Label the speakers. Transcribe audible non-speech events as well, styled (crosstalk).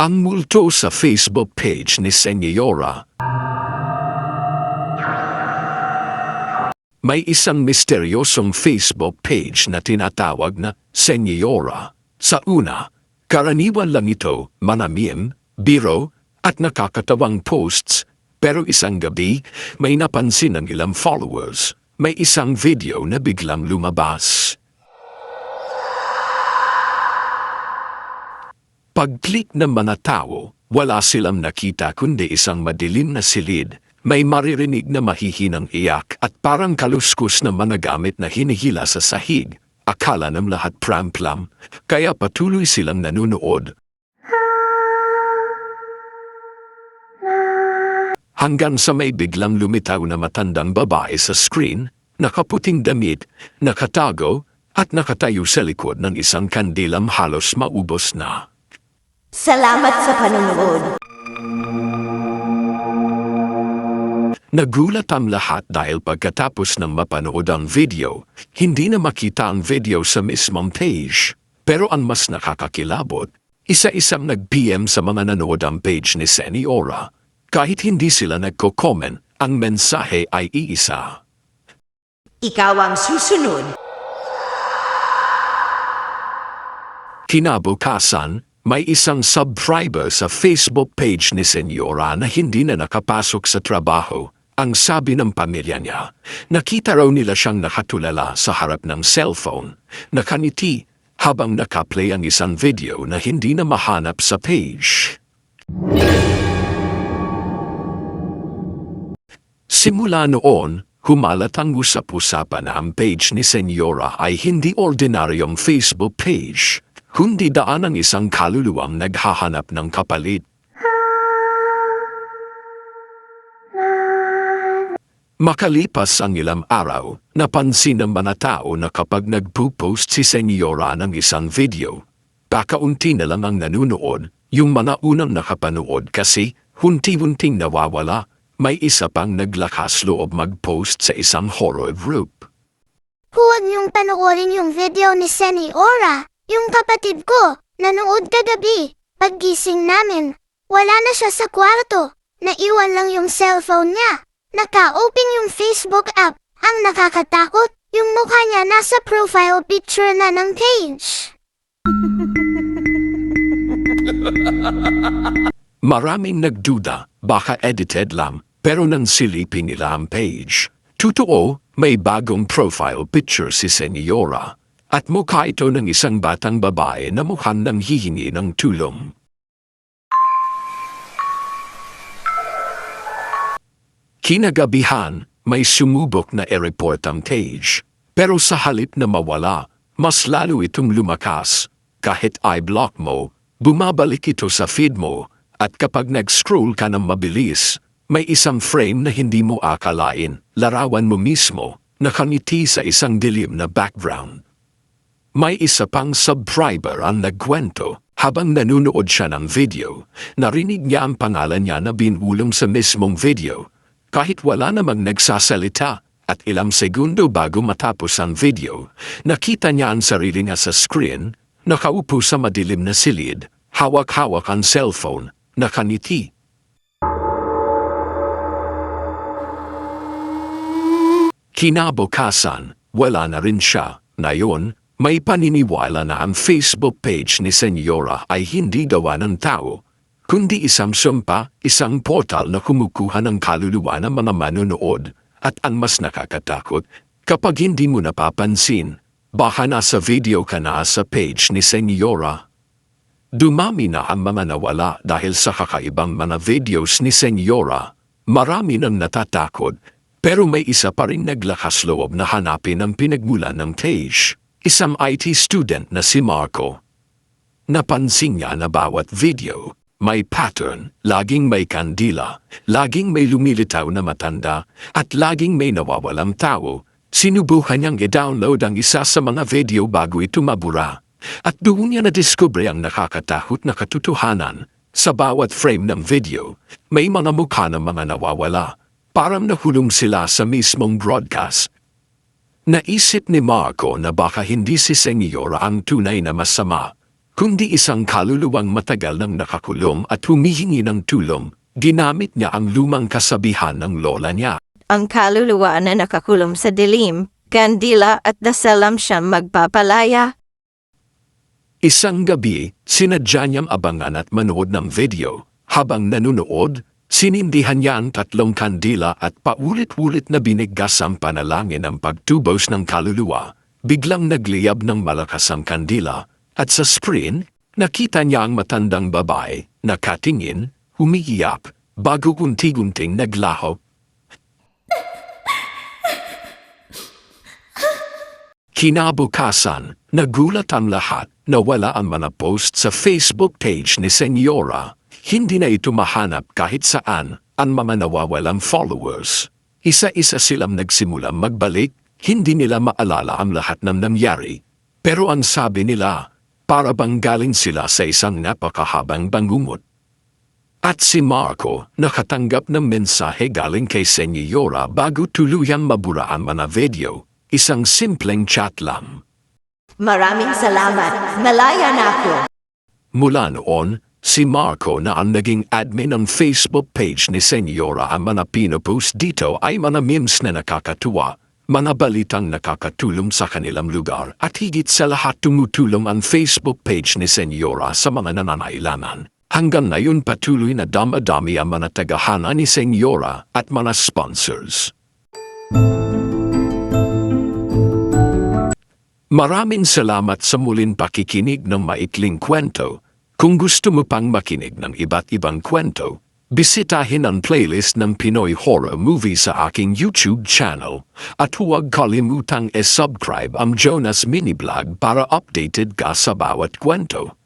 Speaker 1: Ang multo sa Facebook page ni Senyora. May isang misteryosong Facebook page na tinatawag na Senyora. Sa una, karaniwan lang ito, manamim, biro, at nakakatawang posts. Pero isang gabi, may napansin ng ilang followers. May isang video na biglang lumabas. Pag-click ng mga tao, wala silang nakita kundi isang madilim na silid. May maririnig na mahihinang iyak at parang kaluskus na mga gamit na hinihila sa sahig. Akala ng lahat pramplam, kaya patuloy silang nanunood. Hanggang sa may biglang lumitaw na matandang babae sa screen, nakaputing damit, nakatago, at nakatayo sa likod ng isang kandilam halos maubos na.
Speaker 2: Salamat sa panonood.
Speaker 1: Nagulat ang lahat dahil pagkatapos ng mapanood ang video, hindi na makita ang video sa mismong page. Pero ang mas nakakakilabot, isa-isang nag-PM sa mga nanood ang page ni Seniora. Kahit hindi sila nagko-comment, ang mensahe ay iisa.
Speaker 2: Ikaw ang susunod.
Speaker 1: Kinabukasan, may isang subscriber sa Facebook page ni Senyora na hindi na nakapasok sa trabaho. Ang sabi ng pamilya niya, nakita raw nila siyang nakatulala sa harap ng cellphone, nakaniti habang nakaplay ang isang video na hindi na mahanap sa page. Simula noon, humalat ang usap-usapan na ang page ni Senyora ay hindi ordinaryong Facebook page, kundi daan ang isang kaluluwang naghahanap ng kapalit. Makalipas ang ilang araw, napansin ng mga tao na kapag nagpo-post si Senyora ng isang video, pakaunti na lang ang nanunood, yung mga unang nakapanood kasi hunti-hunting nawawala, may isa pang naglakas loob mag-post sa isang horror group.
Speaker 3: Huwag niyong panoorin yung video ni Senny Ora, yung kapatid ko, nanood kagabi. Paggising namin, wala na siya sa kwarto. Naiwan lang yung cellphone niya. Naka-open yung Facebook app. Ang nakakatakot, yung mukha niya nasa profile picture na ng page. (laughs)
Speaker 1: Maraming nagduda, baka edited lang, pero nang silipin nila ang page. Totoo, may bagong profile picture si Senyora. At mukha ito ng isang batang babae na mukhang nang hihingi ng tulong. Kinagabihan, may sumubok na i-report ang page. Pero sa halip na mawala, mas lalo itong lumakas. Kahit i-block mo, bumabalik ito sa feed mo. At kapag nag-scroll ka ng mabilis, may isang frame na hindi mo akalain, larawan mo mismo, nakangiti sa isang dilim na background. May isa pang subscriber ang nagkwento habang nanunood siya ng video. Narinig niya ang pangalan niya na binulong sa mismong video. Kahit wala namang nagsasalita at ilang segundo bago matapos ang video, nakita niya ang sarili niya sa screen, nakaupo sa madilim na silid, hawak-hawak ang cellphone, nakaniti. Kinabukasan, wala na rin siya. Ngayon, may paniniwala na ang Facebook page ni Senyora ay hindi gawa ng tao, kundi isang sumpa, isang portal na kumukuha ng kaluluwa ng mga manonood at ang mas nakakatakot kapag hindi mo napapansin, baka nasa video ka na sa page ni Senyora. Dumami na ang mga nawala dahil sa kakaibang mga videos ni Senyora. Marami nang natatakot, pero may isa pa rin naglakas loob na hanapin ang pinagmulan ng page. Isang IT student na si Marco. Napansin niya na bawat video, may pattern, laging may kandila, laging may lumilitaw na matanda, at laging may nawawalang tao. Sinubukan niyang i-download ang isa sa mga video bago ito mabura. At doon niya na-discover ang nakakatakot na katotohanan. Sa bawat frame ng video, may mga mukha ng mga nawawala. Parang nahulong sila sa mismong broadcast. Naisip ni Marco na baka hindi si Senyora ang tunay na masama, kundi isang kaluluwang matagal nang nakakulong at humihingi ng tulong. Ginamit niya ang lumang kasabihan ng lola niya.
Speaker 4: Ang kaluluwa na nakakulong sa dilim, kandila at dasalam siyang magpapalaya.
Speaker 1: Isang gabi, sinadya niyang abangan at manood ng video. Habang nanunood, sinindihan niya ang tatlong kandila at paulit-ulit na biniggas ang panalangin ng pagtubos ng kaluluwa. Biglang nagliyab ng malakas ang kandila at sa screen, nakita niya ang matandang babae, nakatingin, umiiyak, bago kunti-kunting naglaho. Kinabukasan, nagulat ang lahat na wala ang mga post sa Facebook page ni Senyora. Hindi na ito mahanap kahit saan ang mga nawawalang followers. Isa-isa silang nagsimulang magbalik, hindi nila maalala ang lahat ng nangyari. Pero ang sabi nila, para bang galing sila sa isang napakahabang bangungot. At si Marco nakatanggap ng mensahe galing kay Senyora bago tuluyang mabura ang mga video. Isang simpleng chat lang.
Speaker 2: Maraming salamat. Malaya na ako.
Speaker 1: Mula noon, si Marco na ang naging admin ng Facebook page ni Senyora ang mga pinopost dito ay mga memes na nakakatuwa, mga balitang nakakatulong sa kanilang lugar at higit sa lahat tumutulong ang Facebook page ni Senyora sa mga nananailangan. Hanggang ngayon patuloy na damadami ang mga tagahana ni Senyora at mga sponsors. Maraming salamat sa muling pakikinig ng maikling kwento. Kung gusto mo pang makinig ng iba't ibang kwento, bisitahin ang playlist ng Pinoy Horror Movie sa aking YouTube channel at huwag kalimutang e-subscribe ang Jonas Mini Vlog para updated ka sa bawat kwento.